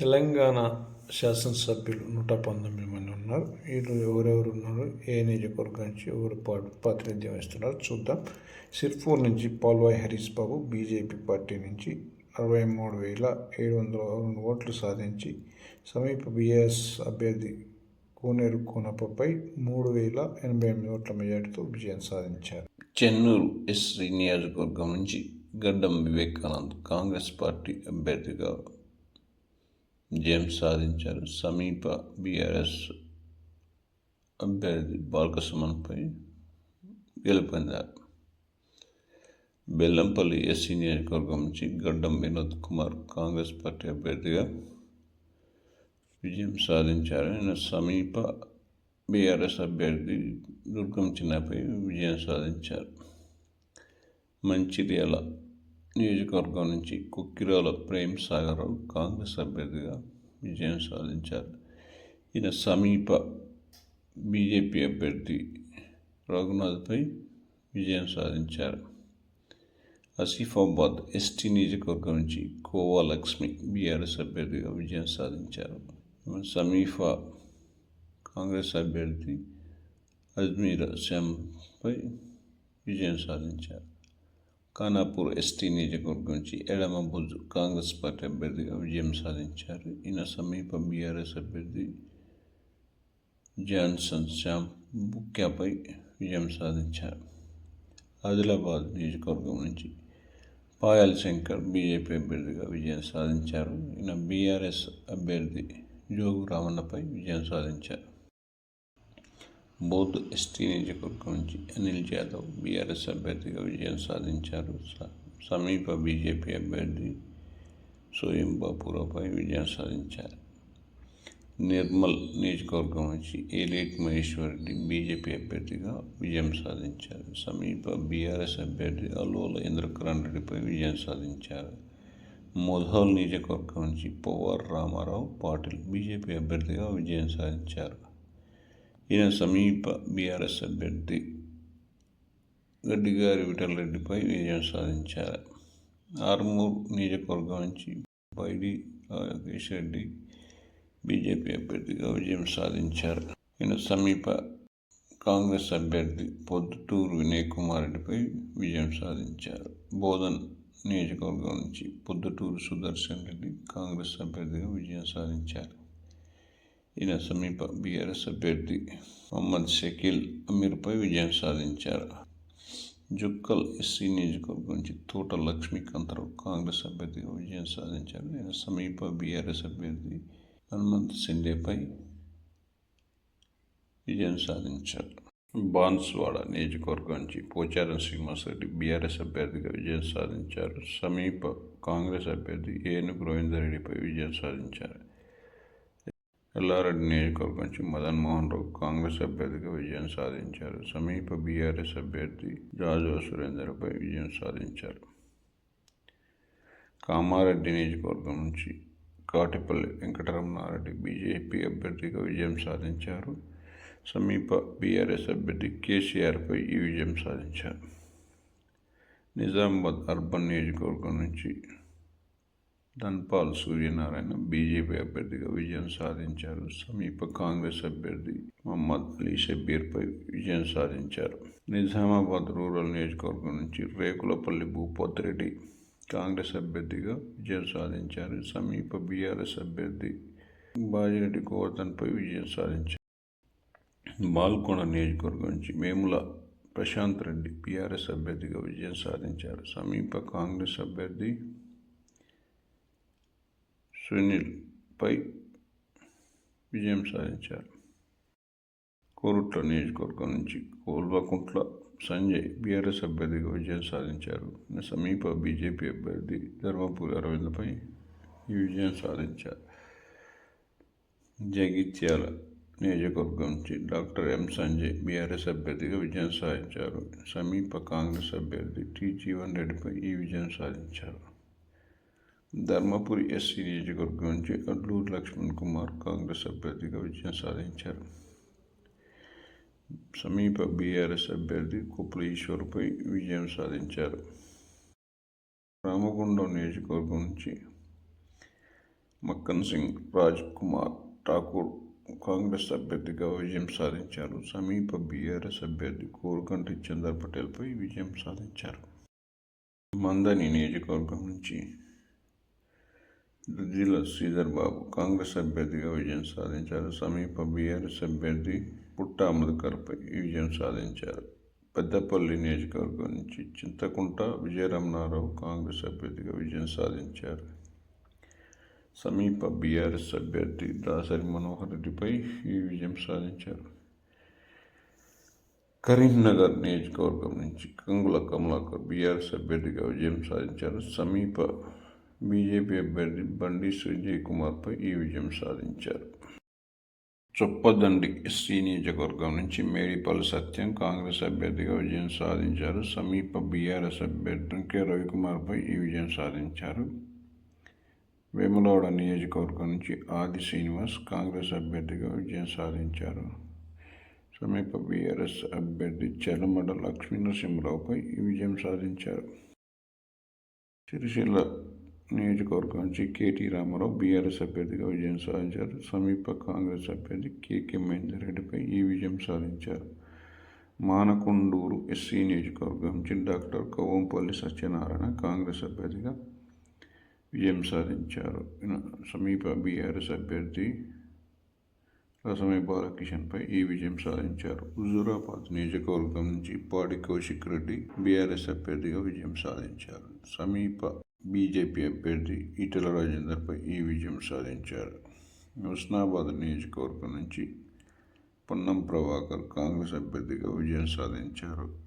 తెలంగాణ శాసనసభ్యులు నూట పంతొమ్మిది మంది ఉన్నారు. వీళ్ళు ఎవరెవరు ఉన్నారు? ఏ నియోజకవర్గం నుంచి ఎవరు ప్రాతినిధ్యం ఇస్తున్నారు చూద్దాం. సిర్పూర్ నుంచి పాల్వాయి హరీష్ బాబు బీజేపీ పార్టీ నుంచి అరవై మూడు వేల ఏడు వందల రెండు ఓట్లు సాధించి సమీప బీఎస్ అభ్యర్థి కోనేరు కోనప్పపై మూడు వేల ఎనభై ఎనిమిది ఓట్ల మెజార్టీతో విజయం సాధించారు. చెన్నూరు ఎస్సీ నియోజకవర్గం నుంచి గడ్డం వివేకానంద్ కాంగ్రెస్ పార్టీ అభ్యర్థిగా విజయం సాధించారు. సమీప బీఆర్ఎస్ అభ్యర్థి బాలకసుమన్పై గెలుపొందారు. బెల్లంపల్లి ఎస్సీ నియోజకవర్గం నుంచి గడ్డం వినోద్ కుమార్ కాంగ్రెస్ పార్టీ అభ్యర్థిగా విజయం సాధించారు. ఆయన సమీప బీఆర్ఎస్ అభ్యర్థి దుర్గం చిన్నపై విజయం సాధించారు. మంచిర్యాల నియోజకవర్గం నుంచి కుక్కిరాల ప్రేమ్ సాగరరావు కాంగ్రెస్ అభ్యర్థిగా విజయం సాధించారు. ఈయన సమీప బీజేపీ అభ్యర్థి రఘునాథ్పై విజయం సాధించారు. ఆసిఫాబాద్ ఎస్టీ నియోజకవర్గం నుంచి కోవా లక్ష్మి బీఆర్ఎస్ అభ్యర్థిగా విజయం సాధించారు. సమీప కాంగ్రెస్ అభ్యర్థి అజ్మీర్ శ్యామ్పై విజయం సాధించారు. ఖానాపూర్ ఎస్టీ నియోజకవర్గం నుంచి ఎడమ బుజ్ కాంగ్రెస్ పార్టీ అభ్యర్థిగా విజయం సాధించారు. ఈయన సమీప బీఆర్ఎస్ అభ్యర్థి జాన్సన్ శ్యామ్ బుక్యాపై విజయం సాధించారు. ఆదిలాబాద్ నియోజకవర్గం నుంచి పాయల్ శంకర్ బీజేపీ అభ్యర్థిగా విజయం సాధించారు. ఈయన బీఆర్ఎస్ అభ్యర్థి జోగు రామన్నపై విజయం సాధించారు. బౌద్ధ్ ఎస్టీ నియోజకవర్గం నుంచి అనిల్ జాదవ్ బీఆర్ఎస్ అభ్యర్థిగా విజయం సాధించారు. స- సమీప బీజేపీ అభ్యర్థి సోయం బాపురాపై విజయం సాధించారు. నిర్మల్ నియోజకవర్గం నుంచి ఏలేట్ మహేశ్వర్ రెడ్డి బీజేపీ అభ్యర్థిగా విజయం సాధించారు. సమీప బీఆర్ఎస్ అభ్యర్థి అల్లోల ఇంద్రకరణ్ రెడ్డిపై విజయం సాధించారు. మోధోల్ నియోజకవర్గం నుంచి పవర్ రామారావు పాటిల్ బీజేపీ అభ్యర్థిగా విజయం సాధించారు. ఈయన సమీప బీఆర్ఎస్ అభ్యర్థి గడ్డిగారి విఠలరెడ్డిపై విజయం సాధించారు. ఆర్మూర్ నియోజకవర్గం నుంచి బైడి రాకేష్ రెడ్డి బీజేపీ అభ్యర్థిగా విజయం సాధించారు. ఈయన సమీప కాంగ్రెస్ అభ్యర్థి పొద్దుటూరు వినయ్ కుమార్ రెడ్డిపై విజయం సాధించారు. బోధన్ నియోజకవర్గం నుంచి పొద్దుటూరు సుదర్శన్ రెడ్డి కాంగ్రెస్ అభ్యర్థిగా విజయం సాధించారు. ఈయన సమీప బీఆర్ఎస్ అభ్యర్థి మొహమ్మద్ షకీల్ అమీర్పై విజయం సాధించారు. జుక్కల్ ఎస్సీ నియోజకవర్గం నుంచి తోట లక్ష్మీకాంతరావు కాంగ్రెస్ అభ్యర్థిగా విజయం సాధించారు. ఆయన సమీప బీఆర్ఎస్ అభ్యర్థి హనుమంత్ సిండేపై విజయం సాధించారు. బాన్స్వాడ నియోజకవర్గం నుంచి పోచారం శ్రీనివాసరెడ్డి బీఆర్ఎస్ అభ్యర్థిగా విజయం సాధించారు. సమీప కాంగ్రెస్ అభ్యర్థి ఏను గోవిందరెడ్డిపై విజయం సాధించారు. ఎల్లారెడ్డి నియోజకవర్గం నుంచి మదన్ మోహన్ రావు కాంగ్రెస్ అభ్యర్థిగా విజయం సాధించారు. సమీప బీఆర్ఎస్ అభ్యర్థి జాజువా సురేందర్పై విజయం సాధించారు. కామారెడ్డి నియోజకవర్గం నుంచి కాటిపల్లి వెంకటరమణారెడ్డి బీజేపీ అభ్యర్థిగా విజయం సాధించారు. సమీప బీఆర్ఎస్ అభ్యర్థి కేసీఆర్పై ఈ విజయం సాధించారు. నిజామాబాద్ అర్బన్ నియోజకవర్గం నుంచి ధన్పాల్ సూర్యనారాయణ బీజేపీ అభ్యర్థిగా విజయం సాధించారు. సమీప కాంగ్రెస్ అభ్యర్థి మహమ్మద్ అలీ షబీర్పై విజయం సాధించారు. నిజామాబాద్ రూరల్ నియోజకవర్గం నుంచి రేకులపల్లి భూపత్ రెడ్డి కాంగ్రెస్ అభ్యర్థిగా విజయం సాధించారు. సమీప బీఆర్ఎస్ అభ్యర్థి బాజిరెడ్డి గోవర్ధన్పై విజయం సాధించారు. బాల్కొండ నియోజకవర్గం నుంచి మేముల ప్రశాంత్ రెడ్డి బీఆర్ఎస్ అభ్యర్థిగా విజయం సాధించారు. సమీప కాంగ్రెస్ అభ్యర్థి సునీల్పై విజయం సాధించారు. కోరుట్ల నియోజకవర్గం నుంచి కోల్వకుంట్ల సంజయ్ బీఆర్ఎస్ అభ్యర్థిగా విజయం సాధించారు. సమీప బీజేపీ అభ్యర్థి ధర్మపురి అరవింద్పై ఈ విజయం సాధించారు. జగిత్యాల నియోజకవర్గం నుంచి డాక్టర్ ఎం సంజయ్ బీఆర్ఎస్ అభ్యర్థిగా విజయం సాధించారు. సమీప కాంగ్రెస్ అభ్యర్థి టి జీవన్ రెడ్డిపై ఈ విజయం సాధించారు. ధర్మపురి ఎస్సీ నియోజకవర్గం నుంచి అడ్లూరు లక్ష్మణ్ కుమార్ కాంగ్రెస్ అభ్యర్థిగా విజయం సాధించారు. సమీప బీఆర్ఎస్ అభ్యర్థి కుప్పల ఈశ్వర్పై విజయం సాధించారు. రామగుండం నియోజకవర్గం నుంచి మక్కన్ సింగ్ రాజ్ కుమార్ ఠాకూర్ కాంగ్రెస్ అభ్యర్థిగా విజయం సాధించారు. సమీప బీఆర్ఎస్ అభ్యర్థి కోరుకంటి చందర్ పటేల్పై విజయం సాధించారు. మందని నియోజకవర్గం నుంచి దుద్దిల శ్రీధర్ బాబు కాంగ్రెస్ అభ్యర్థిగా విజయం సాధించారు. సమీప బీఆర్ఎస్ అభ్యర్థి పుట్ట మధుకర్పై విజయం సాధించారు. పెద్దపల్లి నియోజకవర్గం నుంచి చింతకుంట విజయరమణారావు కాంగ్రెస్ అభ్యర్థిగా విజయం సాధించారు. సమీప బీఆర్ఎస్ అభ్యర్థి దాసరి మనోహర్ రెడ్డిపై ఈ విజయం సాధించారు. కరీంనగర్ నియోజకవర్గం నుంచి కంగుల కమలాకర్ బీఆర్ఎస్ అభ్యర్థిగా విజయం సాధించారు. సమీప బీజేపీ అభ్యర్థి బండి సుజయ్ కుమార్పై ఈ విజయం సాధించారు. చొప్పదండి ఎస్సీ నియోజకవర్గం నుంచి మేడిపల్లి సత్యం కాంగ్రెస్ అభ్యర్థిగా విజయం సాధించారు. సమీప బీఆర్ఎస్ అభ్యర్థి కె రవికుమార్పై ఈ విజయం సాధించారు. వేములవాడ నియోజకవర్గం నుంచి ఆది శ్రీనివాస్ కాంగ్రెస్ అభ్యర్థిగా విజయం సాధించారు. సమీప బీఆర్ఎస్ అభ్యర్థి చెలమడ లక్ష్మీనరసింహరావుపై ఈ విజయం సాధించారు. సిరిసిల్ల నియోజకవర్గం నుంచి కేటీ రామారావు బీఆర్ఎస్ అభ్యర్థిగా విజయం సాధించారు. సమీప కాంగ్రెస్ అభ్యర్థి కేకే మహేందర్ రెడ్డిపై ఈ విజయం సాధించారు. మానకొండూరు ఎస్సీ నియోజకవర్గం నుంచి డాక్టర్ కవ్వంపల్లి సత్యనారాయణ కాంగ్రెస్ అభ్యర్థిగా విజయం సాధించారు. సమీప బీఆర్ఎస్ అభ్యర్థి రసమై బాలకిషన్పై ఈ విజయం సాధించారు. హుజూరాబాద్ నియోజకవర్గం నుంచి పాడి కౌశిక్ రెడ్డి బీఆర్ఎస్ అభ్యర్థిగా విజయం సాధించారు. సమీప బీజేపీ అభ్యర్థి ఈటల రాజేందర్పై ఈ విజయం సాధించారు. హుస్నాబాద్ నియోజకవర్గం నుంచి పొన్నం ప్రభాకర్ కాంగ్రెస్ అభ్యర్థిగా విజయం సాధించారు.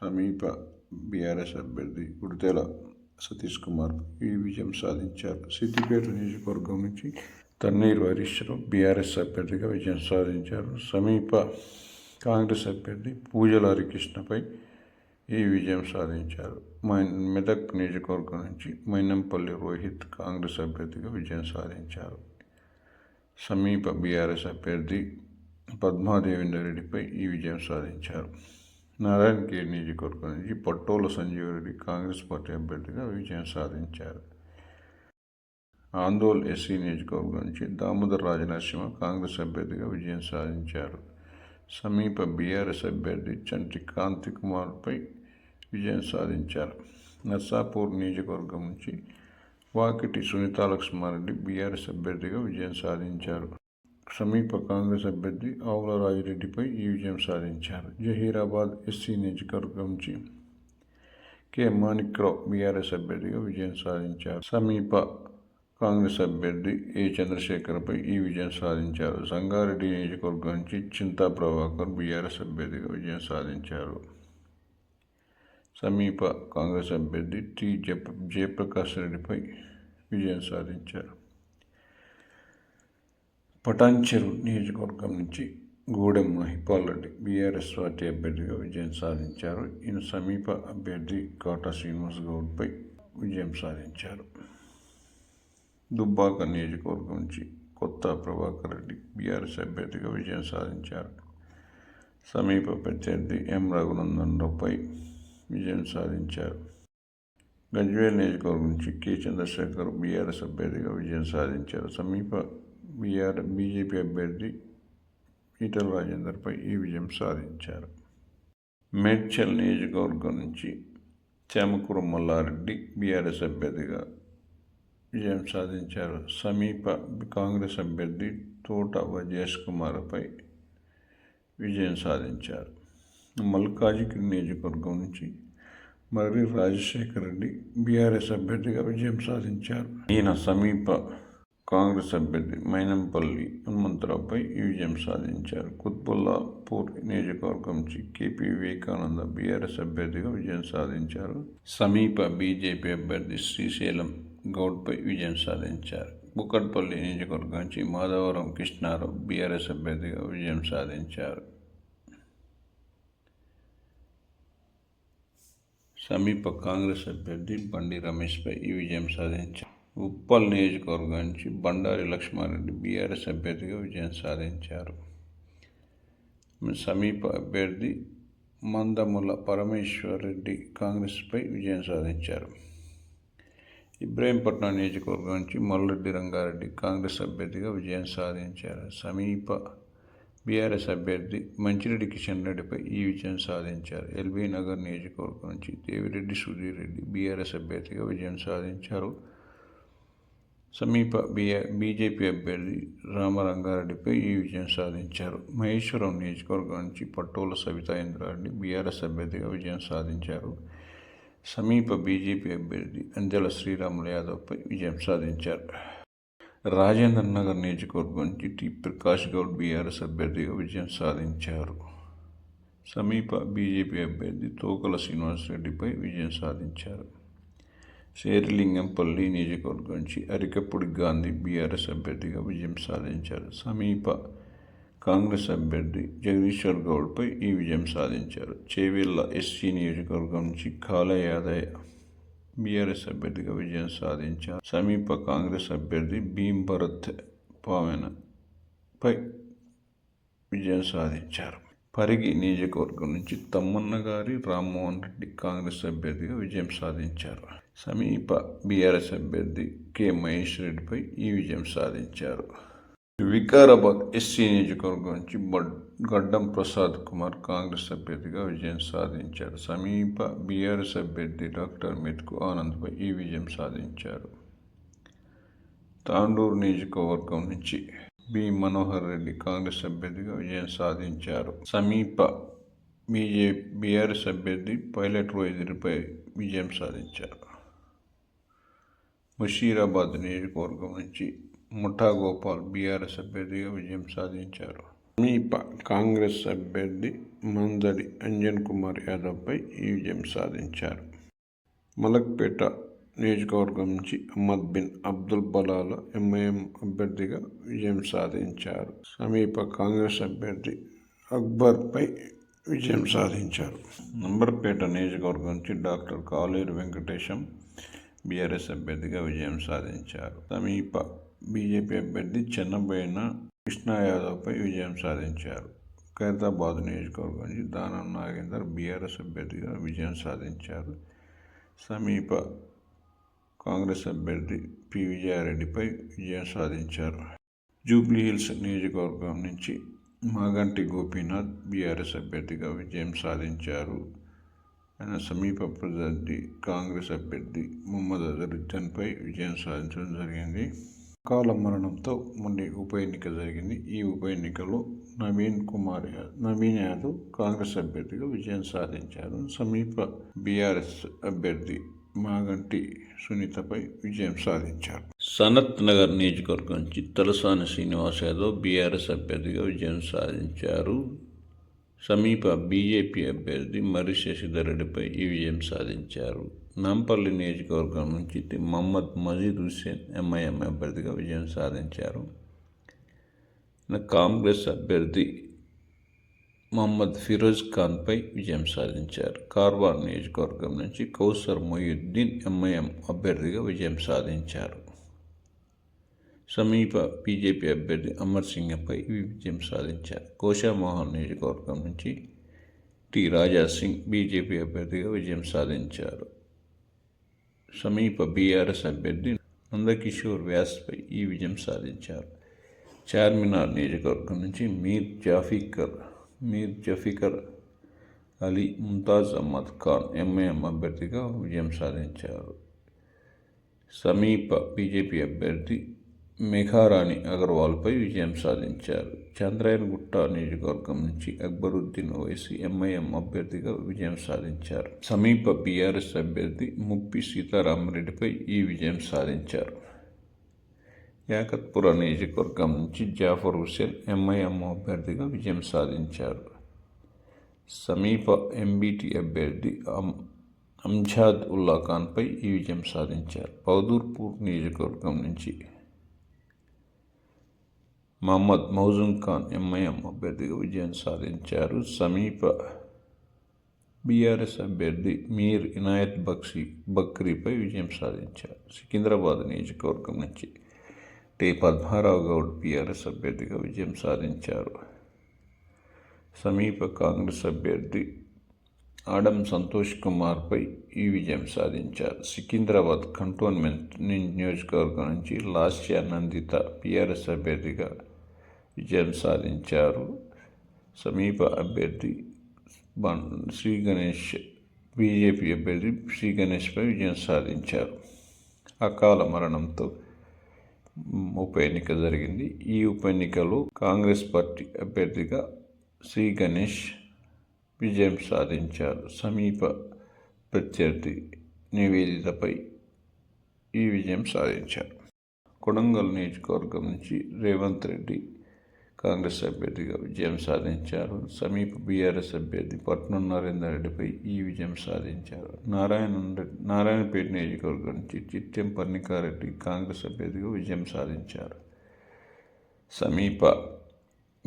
సమీప బీఆర్ఎస్ అభ్యర్థి ఉడితెల సతీష్ కుమార్ ఈ విజయం సాధించారు. సిద్దిపేట నియోజకవర్గం నుంచి తన్నీరు హరీశ్వరం బీఆర్ఎస్ అభ్యర్థిగా విజయం సాధించారు. సమీప కాంగ్రెస్ అభ్యర్థి పూజల హరికృష్ణపై ఈ విజయం సాధించారు. మై మెదక్ నియోజకవర్గం నుంచి మైనంపల్లి రోహిత్ కాంగ్రెస్ అభ్యర్థిగా విజయం సాధించారు. సమీప బీఆర్ఎస్ అభ్యర్థి పద్మాదేవేందర్ రెడ్డిపై ఈ విజయం సాధించారు. నారాయణఖేడ్ నియోజకవర్గం నుంచి పట్టోల సంజీవ్ రెడ్డి కాంగ్రెస్ పార్టీ అభ్యర్థిగా విజయం సాధించారు. ఆందోళ్ ఎస్సీ నియోజకవర్గం నుంచి దామోదర్ రాజనరసింహ కాంగ్రెస్ అభ్యర్థిగా విజయం సాధించారు. సమీప బీఆర్ఎస్ అభ్యర్థి చంటి కాంతి కుమార్పై విజయం సాధించారు. నర్సాపూర్ నియోజకవర్గం నుంచి వాకిటి సునీతా లక్ష్మారెడ్డి బీఆర్ఎస్ అభ్యర్థిగా విజయం సాధించారు. సమీప కాంగ్రెస్ అభ్యర్థి ఆవుల రాజిరెడ్డిపై ఈ విజయం సాధించారు. జహీరాబాద్ ఎస్సీ నియోజకవర్గం నుంచి కె మాణిక్రావు బీఆర్ఎస్ అభ్యర్థిగా విజయం సాధించారు. సమీప కాంగ్రెస్ అభ్యర్థి ఏ చంద్రశేఖర్పై ఈ విజయం సాధించారు? సంగారెడ్డి నియోజకవర్గం నుంచి చింతా ప్రభాకర్ బీఆర్ఎస్ అభ్యర్థిగా విజయం సాధించారు. సమీప కాంగ్రెస్ అభ్యర్థి టి జయ జయప్రకాష్ రెడ్డిపై విజయం సాధించారు. పటాన్చెరు నియోజకవర్గం నుంచి గూడెం హిపాల్ రెడ్డి బీఆర్ఎస్ పార్టీ అభ్యర్థిగా విజయం సాధించారు. ఈయన సమీప అభ్యర్థి కోట శ్రీనివాస్ గౌడ్పై విజయం సాధించారు. దుబ్బాక నియోజకవర్గం నుంచి కొత్త ప్రభాకర్ రెడ్డి బీఆర్ఎస్ అభ్యర్థిగా విజయం సాధించారు. సమీప ప్రత్యర్థి ఎం రఘునందన్ రావుపై విజయం సాధించారు. గజ్వేల్ నియోజకవర్గం నుంచి కె చంద్రశేఖర్ బీఆర్ఎస్ అభ్యర్థిగా విజయం సాధించారు. సమీప బీఆర్ బీజేపీ అభ్యర్థి ఈటల రాజేందర్పై ఈ విజయం సాధించారు. మేడ్చల్ నియోజకవర్గం నుంచి చేమకూర మల్లారెడ్డి బీఆర్ఎస్ అభ్యర్థిగా విజయం సాధించారు. సమీప కాంగ్రెస్ అభ్యర్థి తోట వజేష్ కుమార్పై విజయం సాధించారు. మల్కాజిగిరి నియోజకవర్గం నుంచి మర్రి రాజశేఖర్ రెడ్డి బీఆర్ఎస్ అభ్యర్థిగా విజయం సాధించారు. ఈయన సమీప కాంగ్రెస్ అభ్యర్థి మైనంపల్లి హనుమంతరావుపై ఈ విజయం సాధించారు. కుత్బుల్లాపూర్ నియోజకవర్గం నుంచి కేపీ వివేకానంద బీఆర్ఎస్ అభ్యర్థిగా విజయం సాధించారు. సమీప బీజేపీ అభ్యర్థి శ్రీశైలం గౌడ్పై విజయం సాధించారు. కుక్కట్పల్లి నియోజకవర్గం నుంచి మాధవరం కృష్ణారావు బీఆర్ఎస్ అభ్యర్థిగా విజయం సాధించారు. సమీప కాంగ్రెస్ అభ్యర్థి బండి రమేష్పై ఈ విజయం సాధించారు. ఉప్పల్ నియోజకవర్గం నుంచి బండారి లక్ష్మారెడ్డి బీఆర్ఎస్ అభ్యర్థిగా విజయం సాధించారు. సమీప అభ్యర్థి మందముల పరమేశ్వర్ రెడ్డి కాంగ్రెస్పై విజయం సాధించారు. ఇబ్రహీంపట్నం నియోజకవర్గం నుంచి మల్రెడ్డి రంగారెడ్డి కాంగ్రెస్ అభ్యర్థిగా విజయం సాధించారు. సమీప బీఆర్ఎస్ అభ్యర్థి మంచిరెడ్డి కిషన్ రెడ్డిపై ఈ విజయం సాధించారు. ఎల్బీ నగర్ నియోజకవర్గం నుంచి దేవిరెడ్డి సుధీర్ రెడ్డి బీఆర్ఎస్ అభ్యర్థిగా విజయం సాధించారు. సమీప బిఆ బీజేపీ అభ్యర్థి రామరంగారెడ్డిపై ఈ విజయం సాధించారు. మహేశ్వరం నియోజకవర్గం నుంచి పట్టోల సవితా ఇంద్రారెడ్డి బీఆర్ఎస్ అభ్యర్థిగా విజయం సాధించారు. సమీప బీజేపీ అభ్యర్థి అంజల శ్రీరాములు యాదవ్పై విజయం సాధించారు. రాజేంద్ర నగర్ నియోజకవర్గం నుంచి టి. ప్రకాష్ గౌడ్ బీఆర్ఎస్ అభ్యర్థిగా విజయం సాధించారు. సమీప బీజేపీ అభ్యర్థి తోకల శ్రీనివాసరెడ్డిపై విజయం సాధించారు. శేరిలింగంపల్లి నియోజకవర్గం నుంచి అరికప్పుడి గాంధీ బీఆర్ఎస్ అభ్యర్థిగా విజయం సాధించారు. సమీప కాంగ్రెస్ అభ్యర్థి జగదీశ్వర్ గౌడ్పై ఈ విజయం సాధించారు. చేవెళ్ళ ఎస్సీ నియోజకవర్గం నుంచి కాల యాదయ్య బీఆర్ఎస్ అభ్యర్థిగా విజయం సాధించారు. సమీప కాంగ్రెస్ అభ్యర్థి భీమ్ భరత్ పావెనపై విజయం సాధించారు. పరిగి నియోజకవర్గం నుంచి తమ్మన్న గారి రామ్మోహన్ రెడ్డి కాంగ్రెస్ అభ్యర్థిగా విజయం సాధించారు. సమీప బీఆర్ఎస్ అభ్యర్థి కె మహేష్ రెడ్డిపై ఈ విజయం సాధించారు. వికారాబాద్ ఎస్సీ నియోజకవర్గం నుంచి గడ్డం ప్రసాద్ కుమార్ కాంగ్రెస్ అభ్యర్థిగా విజయం సాధించారు. సమీప బీఆర్ఎస్ అభ్యర్థి డాక్టర్ మెతుకు ఆనంద్పై ఈ విజయం సాధించారు. తాండూరు నియోజకవర్గం నుంచి బి. మనోహర్ రెడ్డి కాంగ్రెస్ అభ్యర్థిగా విజయం సాధించారు. సమీప బీజే బీఆర్ఎస్ అభ్యర్థి పైలట్ రోహితుడిపై విజయం సాధించారు. ముషీరాబాద్ నియోజకవర్గం నుంచి ముఠా గోపాల్ బీఆర్ఎస్ అభ్యర్థిగా విజయం సాధించారు. సమీప కాంగ్రెస్ అభ్యర్థి మందడి అంజన్ కుమార్ యాదవ్పై ఈ విజయం సాధించారు. మలక్పేట నియోజకవర్గం నుంచి అహ్మద్ బిన్ అబ్దుల్ బలాల ఎంఐఎం అభ్యర్థిగా విజయం సాధించారు. సమీప కాంగ్రెస్ అభ్యర్థి అక్బర్పై విజయం సాధించారు. నంబర్పేట నియోజకవర్గం నుంచి డాక్టర్ కాలేరు వెంకటేశం బీఆర్ఎస్ అభ్యర్థిగా విజయం సాధించారు. సమీప బీజేపీ అభ్యర్థి చెన్నబోయిన కృష్ణా యాదవ్పై విజయం సాధించారు. ఖైరతాబాద్ నియోజకవర్గం నుంచి దానం నాగేందర్ బీఆర్ఎస్ అభ్యర్థిగా విజయం సాధించారు. సమీప కాంగ్రెస్ అభ్యర్థి పి విజయారెడ్డిపై విజయం సాధించారు. జూబ్లీ హిల్స్ నియోజకవర్గం నుంచి మాగంటి గోపీనాథ్ బీఆర్ఎస్ అభ్యర్థిగా విజయం సాధించారు. ఆయన సమీప ప్రత్యర్థి కాంగ్రెస్ అభ్యర్థి ముహమ్మద్ అజరుద్దీన్పై విజయం సాధించడం జరిగింది. కాల మరణంతో మొన్న ఉప ఎన్నిక జరిగింది. ఈ ఉప ఎన్నికలో నవీన్ కుమార్ యాదవ్ నవీన్ యాదవ్ కాంగ్రెస్ అభ్యర్థిగా విజయం సాధించారు. సమీప బీఆర్ఎస్ అభ్యర్థి మాగంటి సునీతపై విజయం సాధించారు. సనత్ నగర్ నియోజకవర్గం నుంచి తలసాని శ్రీనివాస్ యాదవ్ బీఆర్ఎస్ అభ్యర్థిగా విజయం సాధించారు. సమీప బీజేపీ అభ్యర్థి మర్రి శశిధర్ రెడ్డిపై ఈ విజయం సాధించారు. నాంపల్లి నియోజకవర్గం నుంచి మహమ్మద్ మజీద్ హుస్సేన్ ఎంఐఎం అభ్యర్థిగా విజయం సాధించారు కాంగ్రెస్ అభ్యర్థి మహమ్మద్ ఫిరోజ్ ఖాన్పై విజయం సాధించారు కార్వాన్ నియోజకవర్గం నుంచి కౌసర్ మొయ్యుద్దీన్ ఎంఐఎం అభ్యర్థిగా విజయం సాధించారు సమీప బీజేపీ అభ్యర్థి అమర్ సింగ్పై విజయం సాధించారు కోశామోహన్ నియోజకవర్గం నుంచి టి రాజా సింగ్ బీజేపీ అభ్యర్థిగా విజయం సాధించారు సమీప బీఆర్ఎస్ అభ్యర్థి నందకిషోర్ వ్యాస్పై ఈ విజయం సాధించారు. చార్మినార్ నియోజకవర్గం నుంచి మీర్ జాఫీకర్ మీర్ జఫీకర్ అలీ ముంతాజ్ అహ్మద్ ఖాన్ ఎంఐఎం అభ్యర్థిగా విజయం సాధించారు. సమీప బీజేపీ అభ్యర్థి మేఘారాణి అగర్వాల్పై విజయం సాధించారు. చంద్రాయనగుట్ట నియోజకవర్గం నుంచి అక్బరుద్దీన్ ఓవైసీ ఎంఐఎం అభ్యర్థిగా విజయం సాధించారు. సమీప బీఆర్ఎస్ అభ్యర్థి ముప్పి సీతారామరెడ్డిపై ఈ విజయం సాధించారు. యాకత్పుర నియోజకవర్గం నుంచి జాఫర్ హుసేన్ ఎంఐఎం అభ్యర్థిగా విజయం సాధించారు. సమీప ఎంబీటీ అభ్యర్థి అంజాద్ ఉల్లా ఖాన్పై ఈ విజయం సాధించారు. పౌదూర్పూర్ నియోజకవర్గం నుంచి మహమ్మద్ మౌజుమ్ ఖాన్ ఎంఐఎం అభ్యర్థిగా విజయం సాధించారు. సమీప బీఆర్ఎస్ అభ్యర్థి మీర్ ఇనాయత్ బక్సీ బక్రీపై విజయం సాధించారు. సికింద్రాబాద్ నియోజకవర్గం నుంచి టి పద్మారావు గౌడ్ బీఆర్ఎస్ అభ్యర్థిగా విజయం సాధించారు. సమీప కాంగ్రెస్ అభ్యర్థి ఆడం సంతోష్ కుమార్పై ఈ విజయం సాధించారు. సికింద్రాబాద్ కంటోన్మెంట్ నియోజకవర్గం నుంచి లాస్య నందిత పిఆర్ఎస్ అభ్యర్థిగా విజయం సాధించారు. సమీప అభ్యర్థి శ్రీ గణేష్ బీజేపీ అభ్యర్థి శ్రీ గణేష్పై విజయం సాధించారు. అకాల మరణంతో ఉప ఎన్నిక జరిగింది. ఈ ఉప ఎన్నికలో కాంగ్రెస్ పార్టీ అభ్యర్థిగా శ్రీ గణేష్ విజయం సాధించారు. సమీప ప్రత్యర్థి నివేదితపై ఈ విజయం సాధించారు. కొడంగల్ నియోజకవర్గం నుంచి రేవంత్ రెడ్డి కాంగ్రెస్ అభ్యర్థిగా విజయం సాధించారు. సమీప బీఆర్ఎస్ అభ్యర్థి పట్నం నరేందర్ రెడ్డిపై ఈ విజయం సాధించారు. నారాయణ రెడ్డి నారాయణపేట నియోజకవర్గం నుంచి చిట్టెం పర్ణికారెడ్డి కాంగ్రెస్ అభ్యర్థిగా విజయం సాధించారు. సమీప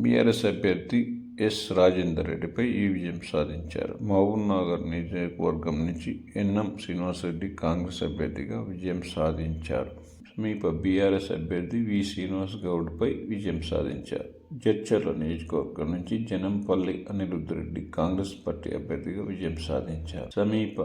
బీఆర్ఎస్ అభ్యర్థి ఎస్ రాజేందర్ రెడ్డిపై ఈ విజయం సాధించారు. మహబూబ్ నగర్ నియోజకవర్గం నుంచి ఎన్ఎం శ్రీనివాసరెడ్డి కాంగ్రెస్ అభ్యర్థిగా విజయం సాధించారు. సమీప బీఆర్ఎస్ అభ్యర్థి వి శ్రీనివాస్ గౌడ్పై విజయం సాధించారు. జడ్చర్ల నియోజకవర్గం నుంచి జనంపల్లి అనిరుద్ధ్ రెడ్డి కాంగ్రెస్ పార్టీ అభ్యర్థిగా విజయం సాధించారు. సమీప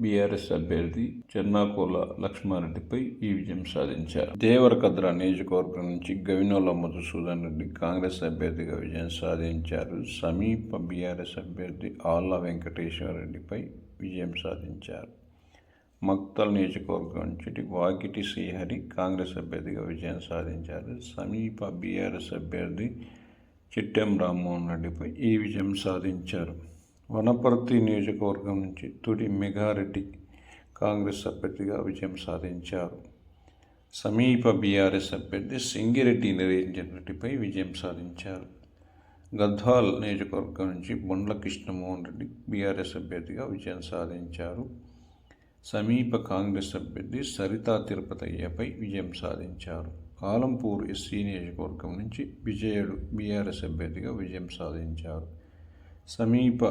బీఆర్ఎస్ అభ్యర్థి చెన్నాకోల లక్ష్మారెడ్డిపై ఈ విజయం సాధించారు. దేవరకద్ర నియోజకవర్గం నుంచి గవినోల మధుసూదన్ రెడ్డి కాంగ్రెస్ అభ్యర్థిగా విజయం సాధించారు. సమీప బీఆర్ఎస్ అభ్యర్థి ఆళ్ళ వెంకటేశ్వర రెడ్డిపై విజయం సాధించారు. మక్తల్ నియోజకవర్గం నుంచి వాకిటి శ్రీహరి కాంగ్రెస్ అభ్యర్థిగా విజయం సాధించారు. సమీప బీఆర్ఎస్ అభ్యర్థి చిట్టెం రామ్మోహన్ రెడ్డిపై ఈ విజయం సాధించారు. వనపర్తి నియోజకవర్గం నుంచి తుడి మెగారెడ్డి కాంగ్రెస్ అభ్యర్థిగా విజయం సాధించారు. సమీప బీఆర్ఎస్ అభ్యర్థి సింగిరెడ్డి నిరంజన్ రెడ్డిపై విజయం సాధించారు. గద్వాల్ నియోజకవర్గం నుంచి బొండ్ల కృష్ణమోహన్ రెడ్డి బీఆర్ఎస్ అభ్యర్థిగా విజయం సాధించారు. సమీప కాంగ్రెస్ అభ్యర్థి సరితా తిరుపతయ్యపై విజయం సాధించారు. కాలంపూర్ ఎస్సీ నియోజకవర్గం నుంచి విజయుడు బీఆర్ఎస్ అభ్యర్థిగా విజయం సాధించారు. సమీప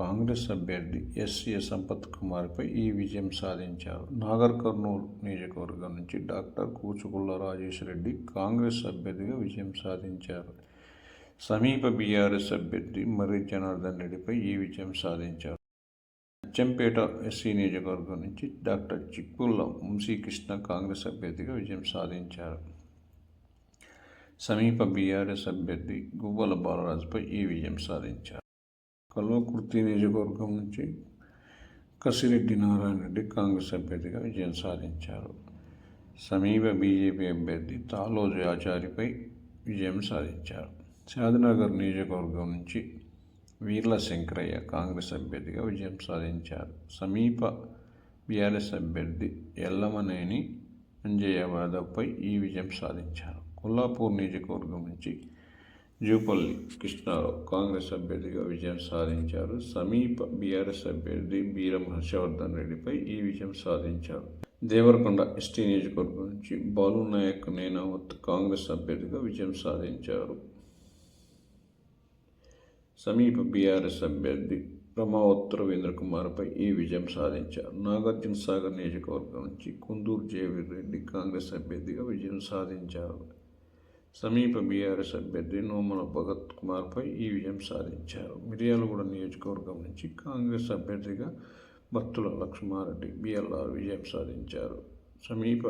కాంగ్రెస్ అభ్యర్థి ఎస్ఏ సంపత్ కుమార్పై ఈ విజయం సాధించారు. నాగర్ కర్నూలు నియోజకవర్గం నుంచి డాక్టర్ కూచుకుల్ల రాజేష్ రెడ్డి కాంగ్రెస్ అభ్యర్థిగా విజయం సాధించారు. సమీప బీఆర్ఎస్ అభ్యర్థి మర్రి జనార్దన్ రెడ్డిపై ఈ విజయం సాధించారు. అచ్చంపేట ఎస్సీ నియోజకవర్గం నుంచి డాక్టర్ చిక్కుళ్ళ వంశీకృష్ణ కాంగ్రెస్ అభ్యర్థిగా విజయం సాధించారు. సమీప బీఆర్ఎస్ అభ్యర్థి గువ్వల బాలరాజుపై ఈ విజయం సాధించారు. కల్వకుర్తి నియోజకవర్గం నుంచి కసిరెడ్డి నారాయణ రెడ్డి కాంగ్రెస్ అభ్యర్థిగా విజయం సాధించారు. సమీప బీజేపీ అభ్యర్థి తాలోజు ఆచారిపై విజయం సాధించారు. షాద్నగర్ నియోజకవర్గం నుంచి వీర్ల శంకరయ్య కాంగ్రెస్ అభ్యర్థిగా విజయం సాధించారు. సమీప బీఆర్ఎస్ అభ్యర్థి ఎల్లమనేని అంజయ్య యాదవ్పై ఈ విజయం సాధించారు. కొల్లాపూర్ నియోజకవర్గం నుంచి జూపల్లి కృష్ణారావు కాంగ్రెస్ అభ్యర్థిగా విజయం సాధించారు. సమీప బీఆర్ఎస్ అభ్యర్థి బీరం హర్షవర్ధన్ రెడ్డిపై ఈ విజయం సాధించారు. దేవరకొండ ఎస్టీ నియోజకవర్గం నుంచి బాలు నాయక్ నేనావత్ కాంగ్రెస్ అభ్యర్థిగా విజయం సాధించారు. సమీప బీఆర్ఎస్ అభ్యర్థి రమావత్ రవీంద్ర కుమార్పై ఈ విజయం సాధించారు. నాగార్జున సాగర్ నియోజకవర్గం నుంచి కుందూరు జయవీర్ రెడ్డి కాంగ్రెస్ అభ్యర్థిగా విజయం సాధించారు. సమీప బీఆర్ఎస్ అభ్యర్థి నోమల భగత్ కుమార్పై ఈ విజయం సాధించారు. మిర్యాలగూడ నియోజకవర్గం నుంచి కాంగ్రెస్ అభ్యర్థిగా భక్తుల లక్ష్మారెడ్డి బిఎల్ఆర్ విజయం సాధించారు. సమీప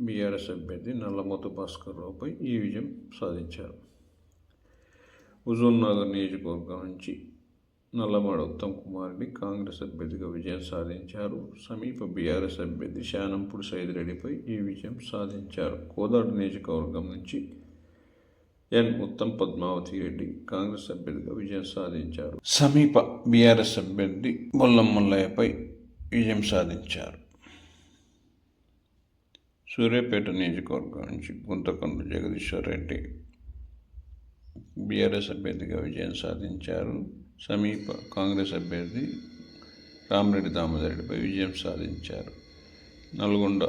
బీఆర్ఎస్ అభ్యర్థి నల్లమోతు భాస్కర్ రావుపై ఈ విజయం సాధించారు. హుజూర్ నగర్ నియోజకవర్గం నుంచి నల్లమాడ ఉత్తమ్ కుమార్ రెడ్డి కాంగ్రెస్ అభ్యర్థిగా విజయం సాధించారు. సమీప బీఆర్ఎస్ అభ్యర్థి శానంపూడి సైద్ రెడ్డిపై ఈ విజయం సాధించారు. కోదాడు నియోజకవర్గం నుంచి ఎన్ ఉత్తమ్ పద్మావతి రెడ్డి కాంగ్రెస్ అభ్యర్థిగా విజయం సాధించారు. సమీప బీఆర్ఎస్ అభ్యర్థి బొల్లం ముల్లయ్యపై విజయం సాధించారు. సూర్యాపేట నియోజకవర్గం నుంచి గుంతకొండ జగదీశ్వర్ రెడ్డి బీఆర్ఎస్ అభ్యర్థిగా విజయం సాధించారు. సమీప కాంగ్రెస్ అభ్యర్థి రామరెడ్డి దామోదరెడ్డిపై విజయం సాధించారు. నల్గొండ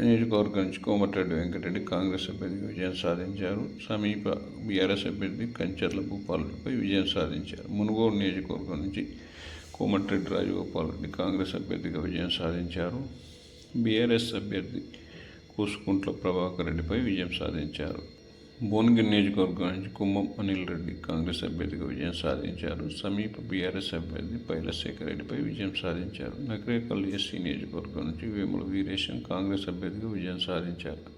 నియోజకవర్గం నుంచి కోమటిరెడ్డి వెంకటరెడ్డి కాంగ్రెస్ అభ్యర్థిగా విజయం సాధించారు. సమీప బీఆర్ఎస్ అభ్యర్థి కంచర్ల భూపాలపై విజయం సాధించారు. మునుగోడు నియోజకవర్గం నుంచి కోమటిరెడ్డి రాజగోపాల్ రెడ్డి కాంగ్రెస్ అభ్యర్థిగా విజయం సాధించారు. బీఆర్ఎస్ అభ్యర్థి కూసుకుంట్ల ప్రభాకర్ రెడ్డిపై విజయం సాధించారు. భువనగిరి నియోజకవర్గం నుంచి కుంభం అనిల్ రెడ్డి కాంగ్రెస్ అభ్యర్థిగా విజయం సాధించారు. సమీప బీఆర్ఎస్ అభ్యర్థి పైలశేఖర్ రెడ్డిపై విజయం సాధించారు. నకరేకల్ ఎస్సీ నియోజకవర్గం నుంచి వేముల వీరేశం కాంగ్రెస్ అభ్యర్థిగా విజయం సాధించారు.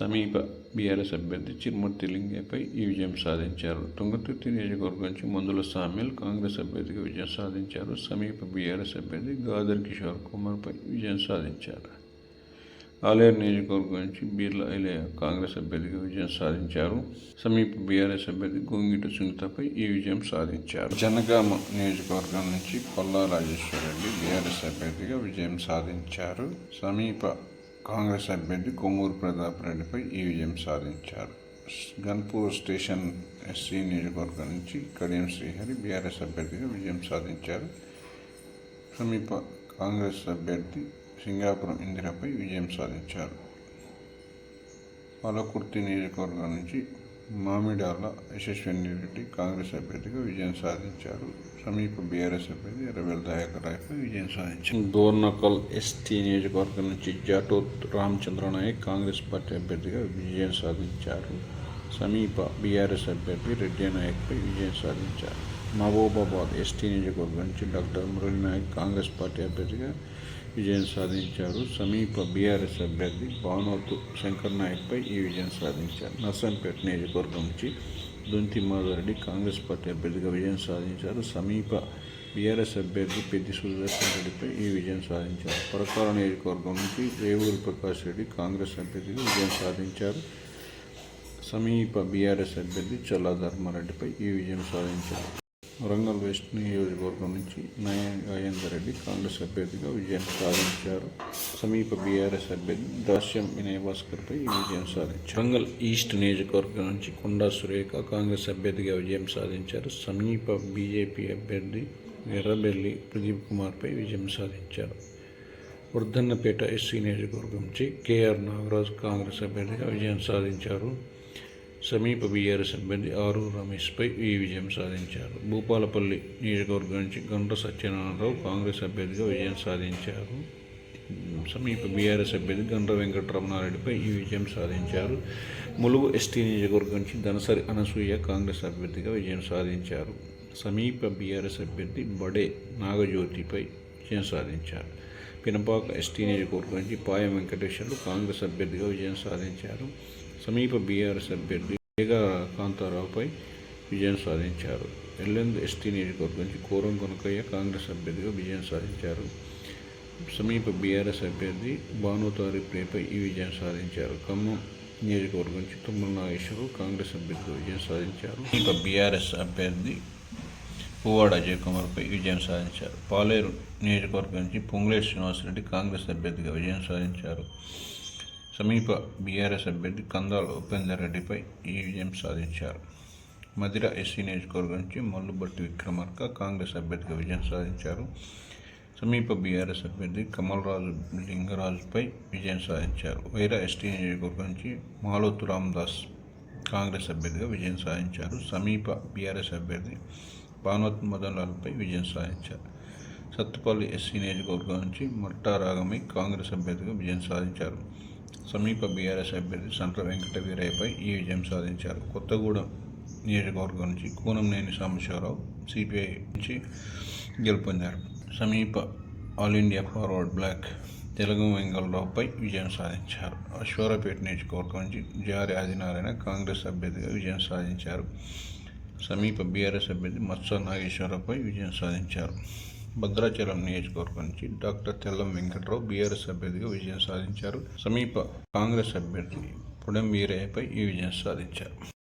సమీప బీఆర్ఎస్ అభ్యర్థి చిరుమూర్తి లింగేపై ఈ విజయం సాధించారు. తుంగతుర్తి నియోజకవర్గం నుంచి మందుల సామ్యల్ కాంగ్రెస్ అభ్యర్థిగా విజయం సాధించారు. సమీప బీఆర్ఎస్ అభ్యర్థి గాదర్ కిషోర్ కుమార్పై విజయం సాధించారు. ఆలేరు నియోజకవర్గం నుంచి బీర్ల ఐలయ్య కాంగ్రెస్ అభ్యర్థిగా విజయం సాధించారు. సమీప బీఆర్ఎస్ అభ్యర్థి గోంగిట సునీతపై ఈ విజయం సాధించారు. జనగామ నియోజకవర్గం నుంచి కొల్లా రాజేశ్వర రెడ్డి బీఆర్ఎస్ అభ్యర్థిగా విజయం సాధించారు. సమీప కాంగ్రెస్ అభ్యర్థి కొమ్మూరు ప్రతాప్ రెడ్డిపై ఈ విజయం సాధించారు. గన్పూర్ స్టేషన్ ఎస్సీ నియోజకవర్గం నుంచి కడియం శ్రీహరి బీఆర్ఎస్ అభ్యర్థిగా విజయం సాధించారు. సమీప కాంగ్రెస్ అభ్యర్థి సింగాపురం ఇందిరపై విజయం సాధించారు. పాలకుర్తి నియోజకవర్గం నుంచి మామిడాల యశస్విని రెడ్డి కాంగ్రెస్ అభ్యర్థిగా విజయం సాధించారు. సమీప బీఆర్ఎస్ అభ్యర్థి ఎర్రబెల్ దయాకర్ రాయ్పై విజయం సాధించారు. దోర్నకల్ ఎస్టీ నియోజకవర్గం నుంచి జాటోత్ రామచంద్ర నాయక్ కాంగ్రెస్ పార్టీ అభ్యర్థిగా విజయం సాధించారు. సమీప బీఆర్ఎస్ అభ్యర్థి రెడ్డి నాయక్పై విజయం సాధించారు. మహబూబాబాద్ ఎస్టీ నియోజకవర్గం నుంచి డాక్టర్ మురళి నాయక్ కాంగ్రెస్ పార్టీ అభ్యర్థిగా విజయం సాధించారు. సమీప బీఆర్ఎస్ అభ్యర్థి భానోతు శంకర్ నాయక్పై ఈ విజయం సాధించారు. నర్సంపేట నియోజకవర్గం నుంచి దొంతి మాధవరెడ్డి కాంగ్రెస్ పార్టీ అభ్యర్థిగా విజయం సాధించారు. సమీప బీఆర్ఎస్ అభ్యర్థి పెద్ది సుదర్శన్ రెడ్డిపై ఈ విజయం సాధించారు. పరకాల నియోజకవర్గం నుంచి రేవూరి ప్రకాష్ రెడ్డి కాంగ్రెస్ అభ్యర్థిగా విజయం సాధించారు. సమీప బీఆర్ఎస్ అభ్యర్థి చల్లా ధర్మారెడ్డిపై ఈ విజయం సాధించారు. వరంగల్ వెస్ట్ నియోజకవర్గం నుంచి నయ రెడ్డి కాంగ్రెస్ అభ్యర్థిగా విజయం సాధించారు. సమీప బీఆర్ఎస్ అభ్యర్థి దాస్యం వినయ్ భాస్కర్పై విజయం సాధించారు. వరంగల్ ఈస్ట్ నియోజకవర్గం నుంచి కొండా సురేఖ కాంగ్రెస్ అభ్యర్థిగా విజయం సాధించారు. సమీప బీజేపీ అభ్యర్థి ఎర్రబెల్లి ప్రదీప్ కుమార్పై విజయం సాధించారు. వర్ధన్నపేట ఎస్సీ నియోజకవర్గం నుంచి కేఆర్ నాగరాజ్ కాంగ్రెస్ అభ్యర్థిగా విజయం సాధించారు. సమీప బీఆర్ఎస్ అభ్యర్థి ఆరు రమేష్పై ఈ విజయం సాధించారు. భూపాలపల్లి నియోజకవర్గం నుంచి గంట సత్యనారాయణరావు కాంగ్రెస్ అభ్యర్థిగా విజయం సాధించారు. సమీప బీఆర్ఎస్ అభ్యర్థి గండ్ర వెంకటరమణారెడ్డిపై ఈ విజయం సాధించారు. ములుగు ఎస్టీ నియోజకవర్గం నుంచి దనసరి అనసూయ కాంగ్రెస్ అభ్యర్థిగా విజయం సాధించారు. సమీప బీఆర్ఎస్ అభ్యర్థి బడే నాగజ్యోతిపై విజయం సాధించారు. పినపాక ఎస్టీ నియోజకవర్గం నుంచి పాయ వెంకటేశ్వర్లు కాంగ్రెస్ అభ్యర్థిగా విజయం సాధించారు. సమీప బీఆర్ఎస్ అభ్యర్థి వేగ కాంతారావుపై విజయం సాధించారు. ఎల్ఎంద్ ఎస్టీ నియోజకవర్గం నుంచి కోరం కొనకయ్య కాంగ్రెస్ అభ్యర్థిగా విజయం సాధించారు. సమీప బీఆర్ఎస్ అభ్యర్థి భానుతారి ప్రేపై ఈ విజయం సాధించారు. ఖమ్మం నియోజకవర్గం నుంచి తుమ్మల నాగేశ్వరు కాంగ్రెస్ అభ్యర్థిగా విజయం సాధించారు. సమీప బీఆర్ఎస్ అభ్యర్థి పువ్వాడ అజయ్ కుమార్పై విజయం సాధించారు. పాలేరు నియోజకవర్గం నుంచి పొంగులేటి శ్రీనివాసరెడ్డి కాంగ్రెస్ అభ్యర్థిగా విజయం సాధించారు. సమీప బీఆర్ఎస్ అభ్యర్థి కందాల ఉపేందర్ రెడ్డిపై ఈ విజయం సాధించారు. మధిర ఎస్సీ నియోజకవర్గం నుంచి మల్లుబట్టి విక్రమార్క కాంగ్రెస్ అభ్యర్థిగా విజయం సాధించారు. సమీప బీఆర్ఎస్ అభ్యర్థి కమల్రాజు లింగరాజుపై విజయం సాధించారు. వైరా ఎస్టీ నియోజకవర్గం నుంచి మాలోతు రామదాస్ కాంగ్రెస్ అభ్యర్థిగా విజయం సాధించారు. సమీప బీఆర్ఎస్ అభ్యర్థి భానోత్ మదన్ లాల్పై విజయం సాధించారు. సత్తుపల్లి ఎస్సీ నియోజకవర్గం నుంచి మట్టా రాగమై కాంగ్రెస్ అభ్యర్థిగా విజయం సాధించారు. సమీప బీఆర్ఎస్ అభ్యర్థి సంట్ర వెంకట వీరయ్యపై ఈ విజయం సాధించారు. కొత్తగూడెం నియోజకవర్గం నుంచి కూనంనేని సాంబశివరావు సిపిఐ నుంచి గెలుపొందారు. సమీప all India forward black Telugu వెంగళరావుపై విజయం సాధించారు. అశ్వారపేట నియోజకవర్గం నుంచి జారి ఆదినారాయణ కాంగ్రెస్ అభ్యర్థిగా విజయం సాధించారు. సమీప బీఆర్ఎస్ అభ్యర్థి మత్స నాగేశ్వరరావుపై విజయం సాధించారు. భద్రాచలం నియోజకవర్గం నుంచి డాక్టర్ తెల్లం వెంకట్రావు బీఆర్ఎస్ అభ్యర్థిగా విజయం సాధించారు. సమీప కాంగ్రెస్ అభ్యర్థి పుడం వీరయ్యపై ఈ విజయం సాధించారు.